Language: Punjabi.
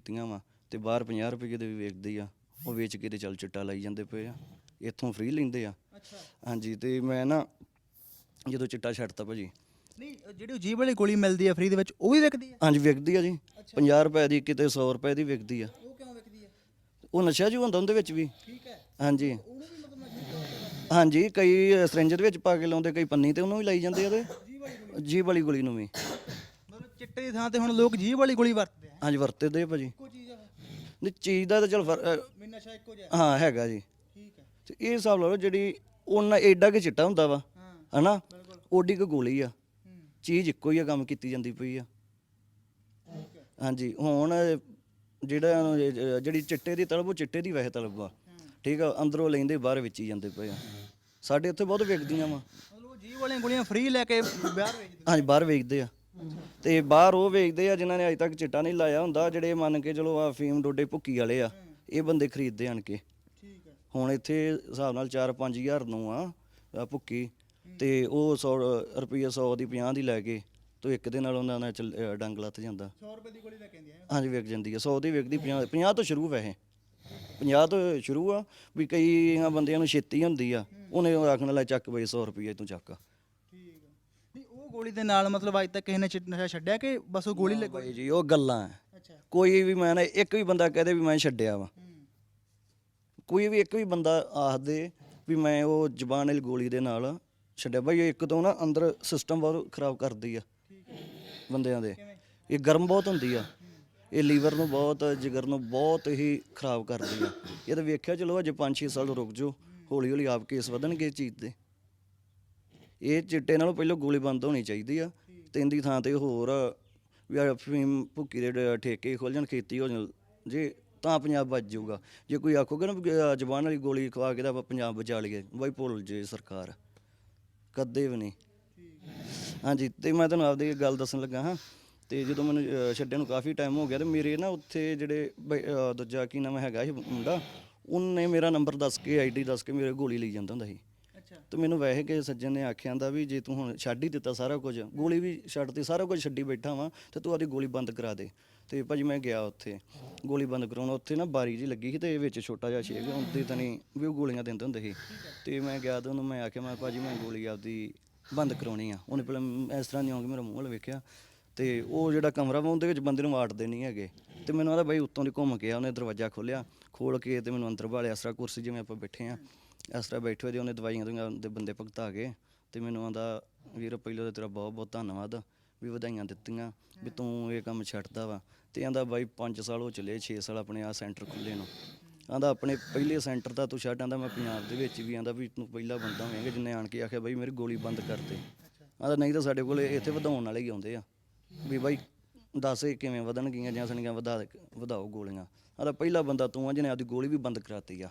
ਕੀਤੀਆਂ ਵਾ ਤੇ ਬਾਹਰ 50 ਰੁਪਏ ਦੇ ਵੀ ਵੇਚਦੇ ਆ ਉਹ ਵੇਚ ਕੇ ਤੇ ਚੱਲ ਚਿੱਟਾ ਲਾਈ ਜਾਂਦੇ ਪਏ ਆ ਇੱਥੋਂ ਫ੍ਰੀ ਲੈਂਦੇ ਆ। ਅੱਛਾ। ਹਾਂਜੀ ਤੇ ਮੈਂ ਨਾ ਜਦੋਂ ਚਿੱਟਾ ਛੱਡਤਾ ਭਾਜੀ। ਨਹੀਂ ਜਿਹੜੀ ਜੀਭ ਵਾਲੀ ਗੋਲੀ ਮਿਲਦੀ ਆ ਫ੍ਰੀ ਦੇ ਵਿੱਚ ਉਹ ਵੀ ਵਿਕਦੀ ਆ? ਹਾਂਜੀ ਵਿਕਦੀ ਆ ਜੀ। 50 ਰੁਪਏ ਦੀ ਕਿਤੇ 100 ਰੁਪਏ ਦੀ ਵਿਕਦੀ ਆ। ਉਹ ਕਿਉਂ ਵਿਕਦੀ ਆ? ਉਹ ਨਸ਼ਾ ਜੀ ਹੁੰਦਾ ਉਹਦੇ ਵਿੱਚ ਵੀ। ਠੀਕ ਹੈ। ਹਾਂਜੀ। ਹਾਂਜੀ ਕਈ ਸਰਿੰਜ ਦੇ ਵਿੱਚ ਪਾ ਕੇ ਲਾਉਂਦੇ ਕਈ ਪੰਨੀ ਤੇ ਉਹਨੂੰ ਵੀ ਲਾਈ ਜਾਂਦੇ ਆ ਉਹਦੇ। ਜੀਭ ਵਾਲੀ ਗੋਲੀ ਨੂੰ ਵੀ। ਚਿੱਟੇ ਦੀ ਥਾਂ ਤੇ ਹੁਣ ਲੋਕ ਜੀਭ ਵਾਲੀ ਗੋਲੀ ਵਰਤਦੇ ਆ। ਹਾਂਜੀ ਵਰਤਦੇ ਆ ਭਾਜੀ। ਇੱਕੋ ਚੀਜ਼ ਆ ਨਹੀਂ ਚੀਜ਼ ਦਾ ਤਾਂ ਚਲ ਮੈਂ ਨਸ਼ਾ ਇੱਕੋ ਜਿਹਾ। ਹਾਂ ਹੈਗਾ ਜੀ। ਠੀਕ ਹੈ ਤੇ ਇਹ ਹਿਸਾਬ ਲਾ ਲਓ ਜਿਹੜੀ ਉਹਨਾਂ ਐਡਾ ਕਿ ਚਿੱਟਾ ਹੁੰਦਾ ਵਾ ਹਾਂ। ਹਨਾ? ਓਡੀ ਕੁ ਗੋਲੀ ਆ। ਹੂੰ। ਚੀਜ਼ ਇੱਕੋ ਹੀ ਆ ਕੰਮ ਕੀਤੀ ਜਾਂਦੀ ਪਈ ਆ। ਠੀਕ ਹੈ ਹਾਂਜੀ ਹੁਣ ਜਿਹੜਾ ਜਿਹੜੀ ਚਿੱਟੇ ਦੀ ਤਲਬ ਉਹ ਚਿੱਟੇ ਦੀ ਵੈਸੇ ਤਲਬ ਆ। ਠੀਕ ਆ ਅੰਦਰੋਂ ਲੈਂਦੇ ਬਾਹਰ ਵੇਚੀ ਜਾਂਦੇ ਪਏ ਆ। ਸਾਡੇ ਉੱਥੇ ਬਹੁਤ ਵਿਕਦੀਆਂ ਵਾ। ਮਤਲਬ ਉਹ ਜੀਭ ਵਾਲੀਆਂ ਗੋਲੀਆਂ ਫ੍ਰੀ ਲੈ ਕੇ ਬਾਹਰ ਵੇਚਦੇ ਹਾਂਜੀ ਬਾਹਰ ਵੇਚਦੇ ਆ। ਤੇ ਬਾਹਰ ਉਹ ਵੇਚਦੇ ਆ ਜਿਨ੍ਹਾਂ ਨੇ ਅਜੇ ਤੱਕ ਚਿੱਟਾ ਨਹੀਂ ਲਾਇਆ ਹੁੰਦਾ ਜਿਹੜੇ ਮੰਨ ਕੇ ਚਲੋ ਆ ਫੀਮ ਡੋਡੇ ਭੁੱਕੀ ਵਾਲੇ ਆ ਇਹ ਬੰਦੇ ਖਰੀਦਦੇ ਆਣ ਕੇ। ਠੀਕ ਹੈ। ਹੁਣ ਇੱਥੇ ਹਿਸਾਬ ਨਾਲ 4-5000 ਨੂੰ ਆ ਆ ਭੁੱਕੀ ਤੇ ਉਹ 100 ਰੁਪਏ 100 ਦੀ 50 ਦੀ ਲੈ ਕੇ ਤੋ ਇੱਕ ਦੇ ਨਾਲ ਉਹਨਾਂ ਨਾਲ ਚੱਲ- ਅ, ਡੰਗ ਲੱਥ ਜਾਂਦਾ। 100 ਰੁਪਏ ਦੀ ਗੋਲੀ ਲੈ ਕੇ ਆਂਦੀ ਆ ਹਾਂਜੀ ਵਿਕ ਜਾਂਦੀ ਆ 100 ਦੀ ਵਿਕਦੀ 50 50 ਤੋਂ ਸ਼ੁਰੂ ਵੈਸੇ। 50 ਤੋਂ ਸ਼ੁਰੂ ਆ ਵੀ ਕਈ ਆ ਬੰਦਿਆਂ ਨੂੰ ਛੇਤੀ ਹੁੰਦੀ ਆ ਉਹਨੇ ਉਹ ਆਖਣ ਲੈ ਚੱਕ ਬਈ 100 ਰੁਪਏ ਤੂੰ ਚੱਕ ਹੈ ਨਹੀਂ ਉਹ ਗੋਲੀ ਦੇ ਨਾਲ ਮਤਲਬ ਅੱਜ ਤੱਕ ਕਿਸੇ ਨੇ ਨਸ਼ਾ ਛੱਡਿਆ ਕਿ ਬਸ ਉਹ ਗੋਲੀ ਲੱਗ ਬਾਈ ਜੀ ਉਹ ਗੱਲਾਂ। ਅੱਛਾ। ਕੋਈ ਵੀ ਮੈਂ ਨਾ ਇੱਕ ਵੀ ਬੰਦਾ ਕਹਦੇ ਵੀ ਮੈਂ ਛੱਡਿਆ ਵਾ। ਹੂੰ। ਕੋਈ ਵੀ ਇੱਕ ਵੀ ਬੰਦਾ ਆਖ ਦੇ ਵੀ ਮੈਂ ਉਹ ਜ਼ਬਾਨ ਵਾਲੀ ਗੋਲੀ ਦੇ ਨਾਲ ਛੱਡਿਆ। ਬਾਈ ਇਹ ਇੱਕ ਤੋਂ ਨਾ ਅੰਦਰ ਸਿਸਟਮ ਬਹੁਤ ਖਰਾਬ ਕਰਦੀ ਆ ਹੈ। ਬੰਦਿਆਂ ਦੇ। ਇਹ ਗਰਮ ਬਹੁਤ ਹੁੰਦੀ ਆ। ਇਹ ਲੀਵਰ ਨੂੰ ਬਹੁਤ ਜਿਗਰ ਨੂੰ ਬਹੁਤ ਹੀ ਖਰਾਬ ਕਰਦੀ ਆ। ਇਹ ਤਾਂ ਵੇਖਿਆ ਚਲੋ ਅਜੇ 5-6 ਸਾਲ ਰੁਕ ਜਾਓ। ਹੌਲੀ ਹੌਲੀ ਆਪ ਕੇਸ ਵਧਣਗੇ ਇਸ ਚੀਜ਼ ਦੇ। ਇਹ ਚਿੱਟੇ ਨਾਲੋਂ ਪਹਿਲਾਂ ਗੋਲੀ ਬੰਦ ਹੋਣੀ ਚਾਹੀਦੀ ਆ ਤੇ ਇਹਦੀ ਥਾਂ ਤੇ ਹੋਰ ਵੀ ਆਹ ਭੁੱਕੀ ਦੇ ਠੇਕੇ ਖੁੱਲ ਜਾਣ ਖੇਤੀ ਹੋ ਜਾਣ ਜੇ ਤਾਂ ਪੰਜਾਬ ਬਚ ਜਾਊਗਾ। ਜੇ ਕੋਈ ਆਖੋਗੇ ਨਾ ਵੀ ਆਹ ਜ਼ਬਾਨ ਵਾਲੀ ਗੋਲੀ ਖਵਾ ਕੇ ਤਾਂ ਆਪਾਂ ਪੰਜਾਬ ਬਚਾ ਲਈਏ ਬਾਈ ਭੁੱਲ ਜੇ ਸਰਕਾਰ। ਕਦੇ ਵੀ ਨਹੀਂ। ਹਾਂਜੀ ਤੇ ਮੈਂ ਤੁਹਾਨੂੰ ਆਪਦੀ ਗੱਲ ਦੱਸਣ ਲੱਗਾ ਹਾਂ ਤੇ ਜਦੋਂ ਮੈਨੂੰ ਛੱਡਣ ਨੂੰ ਕਾਫੀ ਟਾਈਮ ਹੋ ਗਿਆ ਤੇ ਮੇਰੇ ਨਾ ਉੱਥੇ ਜਿਹੜੇ ਬਈ, ਦੂਜਾ ਕੀ ਨਾਮ ਹੈਗਾ ਸੀ ਮੁੰਡਾ ਉਹਨੇ ਮੇਰਾ ਨੰਬਰ ਦੱਸ ਕੇ ਆਈਡੀ ਦੱਸ ਕੇ ਮੇਰੇ ਗੋਲੀ ਲਈ ਜਾਂਦਾ ਹੁੰਦਾ ਸੀ। ਤੇ ਮੈਨੂੰ ਵੈਸੇ ਕਿ ਸੱਜਣ ਨੇ ਆਖਿਆ ਹੁੰਦਾ ਵੀ ਜੇ ਤੂੰ ਹੁਣ ਛੱਡ ਹੀ ਦਿੱਤਾ ਸਾਰਾ ਕੁਝ ਗੋਲੀ ਵੀ ਛੱਡਤੀ ਸਾਰਾ ਕੁਝ ਛੱਡੀ ਬੈਠਾ ਵਾਂ ਤੇ ਤੂੰ ਆਪਦੀ ਗੋਲੀ ਬੰਦ ਕਰਾ ਦੇ। ਤੇ ਭਾਜੀ ਮੈਂ ਗਿਆ ਉੱਥੇ ਗੋਲੀ ਬੰਦ ਕਰਾਉਣ ਉੱਥੇ ਨਾ ਬਾਰੀ ਜੀ ਲੱਗੀ ਸੀ ਤੇ ਵਿੱਚ ਛੋਟਾ ਜਿਹਾ ਛੇਕ ਹੁੰਦੀ ਤਾਂ ਨਹੀਂ ਵੀ ਉਹ ਗੋਲੀਆਂ ਦਿੰਦੇ ਹੁੰਦੇ ਸੀ। ਤੇ ਮੈਂ ਗਿਆ ਤੇ ਉਹਨੂੰ ਮੈਂ ਆਖਿਆ ਮੈਂ ਭਾਜੀ ਮੈਂ ਗੋਲੀ ਆਪਦੀ ਬੰਦ ਕਰਾਉਣੀ ਆ। ਉਹਨੇ ਪਹਿਲਾਂ ਇਸ ਤਰ੍ਹਾਂ ਨਹੀਂ ਆਉਂਗੀ ਮੇਰਾ ਮੂੰਹ ਵੱਲ ਵੇਖਿਆ ਤੇ ਉਹ ਜਿਹੜਾ ਕਮਰਾ ਵਾ ਉਹਦੇ ਵਿੱਚ ਬੰਦੇ ਨੂੰ ਵਾੜਦੇ ਨਹੀਂ ਹੈਗੇ। ਤੇ ਮੈਨੂੰ ਆਦਾ ਬਾਈ ਉੱਤੋਂ ਦੀ ਘੁੰਮ ਕੇ ਆ ਉਹਨੇ ਦਰਵਾਜ਼ਾ ਖੋਲਿਆ ਖੋਲ ਕੇ ਤੇ ਮੈਨੂੰ ਅੰਦਰ ਬਾਲਿਆ ਇਸ ਤਰ੍ਹਾਂ ਕੁਰਸੀ ਜਿਵੇਂ ਆਪਾਂ ਬੈਠੇ ਆ। ਇਸ ਤਰ੍ਹਾਂ ਬੈਠੇ ਹੋਏ ਤੇ ਉਹਨੇ ਦਵਾਈਆਂ ਦੁਈਆਂ ਦੇ ਬੰਦੇ ਭਗਤਾ ਕੇ ਤੇ ਮੈਨੂੰ ਆਂਦਾ, ਵੀਰ ਪਹਿਲਾਂ ਤਾਂ ਤੇਰਾ ਬਹੁਤ ਬਹੁਤ ਧੰਨਵਾਦ ਵੀ ਵਧਾਈਆਂ ਦਿੱਤੀਆਂ ਵੀ ਤੂੰ ਇਹ ਕੰਮ ਛੱਡਦਾ ਵਾ। ਤੇ ਆਂਦਾ, ਬਾਈ 5 ਸਾਲ ਹੋ ਚਲੇ 6 ਸਾਲ ਆਪਣੇ ਆ ਸੈਂਟਰ ਖੁੱਲੇ ਨੂੰ। ਆਂਦਾ, ਆਪਣੇ ਪਹਿਲੇ ਸੈਂਟਰ ਦਾ ਤੂੰ ਛੱਡ ਆਂਦਾ, ਮੈਂ ਪੰਜਾਬ ਦੇ ਵਿੱਚ ਵੀ ਆਂਦਾ ਵੀ ਤੂੰ ਪਹਿਲਾ ਬੰਦਾ ਹੋਵੇਂਗਾ ਜਿੰਨੇ ਆਣ ਕੇ ਆਖਿਆ, ਬਾਈ, ਮੇਰੀ ਗੋਲੀ ਬੰਦ ਕਰ ਦੇ। ਆਂਦਾ, ਨਹੀਂ ਤਾਂ ਸਾਡੇ ਕੋਲ ਇੱਥੇ ਵਧਾਉਣ ਵਾਲੇ ਹੀ ਆਉਂਦੇ ਆ। ਵੀ ਬਾਈ, ਦੱਸ ਇਹ ਕਿਵੇਂ ਵਧਣਗੀਆਂ ਜਾਂ ਸਣੀਆਂ ਵਧਾ ਵਧਾਓ ਗੋਲੀਆਂ। ਆਂਦਾ, ਪਹਿਲਾ ਬੰਦਾ ਤੂੰ ਆ ਜਿਹਨੇ ਆਪਦੀ ਗੋਲੀ ਵੀ ਬੰਦ ਕਰਾਤੀ ਆ।